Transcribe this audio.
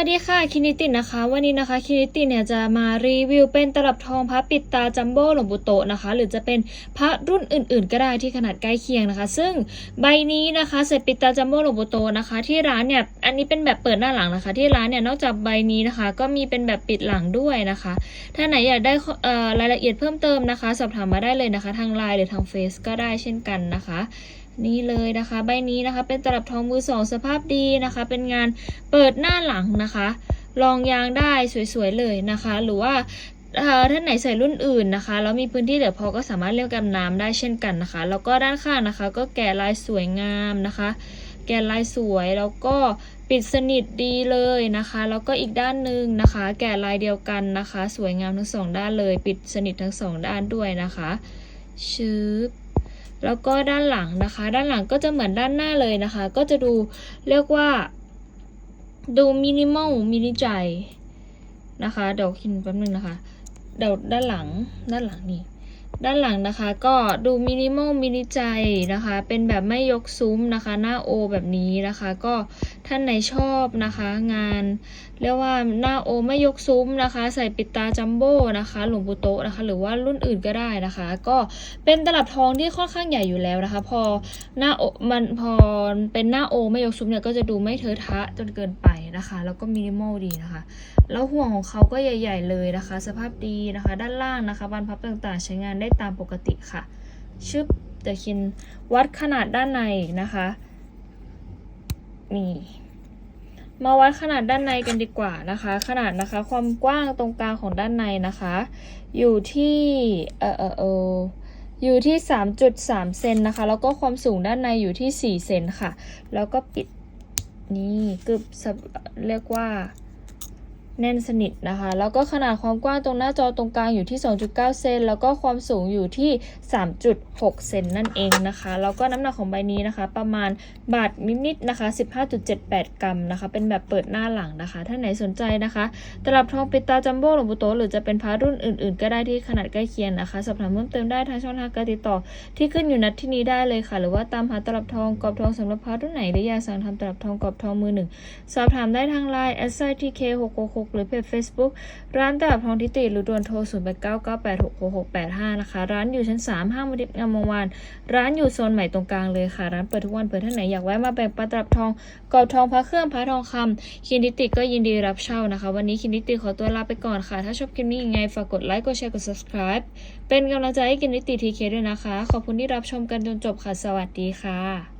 สวัสดีค่ะคินิตินะคะ วันนี้นะคะคินิตินเนี่ยจะมารีวิวเป็นตลับทองพระปิดตาจัมโบ้หลวงปู่โตนะคะ หรือจะเป็นพระรุ่นอื่นๆ ก็ได้ที่ขนาดใกล้เคียงนะคะ ซึ่งใบนี้นะคะเสร็จปิดตาจัมโบ้หลวงปู่โตนะคะ ที่ร้านเนี่ยอันนี้เป็นแบบเปิดหน้าหลังนะคะ ที่ร้านเนี่ยนอกจากใบนี้นะคะ ก็มีเป็นแบบปิดหลังด้วยนะคะ ถ้าไหนอยากได้รายละเอียดเพิ่มเติมนะคะ สอบถามมาได้เลยนะคะ ทางไลน์หรือทางเฟซก็ได้เช่นกันนะคะนี่เลยนะคะ ใบนี้นะคะ เป็นตลับทองมือสองสภาพดีนะคะ เป็นงานเปิดหน้าหลังนะคะลองยางได้สวยๆเลยนะคะ หรือว่าท่านไหนใส่รุ่นอื่นนะคะแล้วมีพื้นที่เหลือพอก็สามารถเลือกกันน้ำได้เช่นกันนะคะ แล้วก็ด้านข้างนะคะ ก็แกะลายสวยงามนะคะ แกะลายสวยแล้วก็ปิดสนิทดีเลยนะคะ แล้วก็อีกด้านหนึ่งนะคะ แกะลายเดียวกันนะคะ สวยงามทั้งสองด้านเลย ปิดสนิททั้งสองด้านด้วยนะคะชืบ แล้วก็ด้านหลังนะคะ ด้านหลังก็จะเหมือนด้านหน้าเลยนะคะ ก็จะดูเรียกว่า ดูมินิมอลมินิใจนะคะเดี๋ยวคินแป๊บนึงนะคะเดี๋ยวด้านหลังด้านหลังนี่ ด้านหลังนะคะก็ดูมินิมอลมินิใจนะคะ เป็นแบบไม่ยกซุ้มนะคะ หน้าโอแบบนี้นะคะ ก็ท่านไหนชอบนะคะ งานเรียกว่าหน้าโอไม่ยกซุ้มนะคะ ใส่ปิดตาจัมโบ้นะคะ หลวงปู่โตนะคะ หรือว่ารุ่นอื่นก็ได้นะคะ ก็เป็นตลับทองที่ค่อนข้างใหญ่อยู่แล้วนะคะ พอหน้าโอมันพอเป็นหน้าโอไม่ยกซุ้มเนี่ยก็จะดูไม่เทอะทะจนเกินไปนะคะ แล้วก็มินิมอลดีนะคะ แล้วห่วงของเขาก็ใหญ่ ๆ เลยนะคะ สภาพดีนะคะ ด้านล่างนะคะบานพับต่างๆ ใช้งานได้ตามปกติค่ะ ชึบเดี๋ยวคินวัดขนาดด้านในนะคะ นี่ มาวัดขนาดด้านในกันดีกว่านะคะ ขนาดนะคะ ความกว้างตรงกลางของด้านในนะคะ อยู่ที่เออเออเอออยู่ที่ 3.3 เซนนะคะ แล้วก็ความสูงด้านในอยู่ที่ 4 เซนค่ะ แล้วก็ปิดนี่กึบสับเรียกว่า แน่นสนิทนะคะ แล้วก็ขนาดความกว้างตรงหน้าจอตรงกลางอยู่ที่ 2.9 เซน แล้วก็ความสูงอยู่ที่ 3.6 เซนนั่นเองนะคะ แล้วก็น้ำหนักของใบนี้นะคะ ประมาณบาทนิดๆนะคะ 15.78 กรัมนะคะ เป็นแบบเปิดหน้าหลังนะคะ ถ้าไหนสนใจนะคะตลับทองปิดตาจัมโบ้หลวงปู่โตหรือจะเป็นพระรุ่นอื่นๆ ก็ได้ที่ขนาดใกล้เคียงนะคะ สอบถามเพิ่มเติมได้ทางช่องทางการติดต่อ ที่ขึ้นอยู่นัดที่นี้ได้เลยค่ะ หรือว่าตามหาตลับทองกรอบทองสำหรับพระรุ่นไหนหรืออยากสั่งทำตลับทองกรอบทองมือหนึ่งสอบถามได้ทางไลน์ s i t k 6 6 6หรือเพจ Facebook ร้านตลับทองทิติหรือด่วนโทร 0 8 9 9 8 6 6 6 8 5 นะคะ ร้านอยู่ชั้น 3 ห้างมดิบงามวงวาน ร้านอยู่โซนใหม่ตรงกลางเลยค่ะ ร้านเปิดทุกวันเปิดท่านไหนอยากแวะมาแบ่งปันตลับทองกอบทองพระเครื่องพระทองคำคินทิติก็ยินดีรับเช่านะคะ วันนี้คินทิติขอตัวลาไปก่อนค่ะ ถ้าชอบคลิปนี้ยังไงฝากกดไลค์กดแชร์กด subscribe เป็นกำลังใจให้คินทิติทีเคด้วยนะคะ ขอบคุณที่รับชมกันจนจบค่ะสวัสดีค่ะ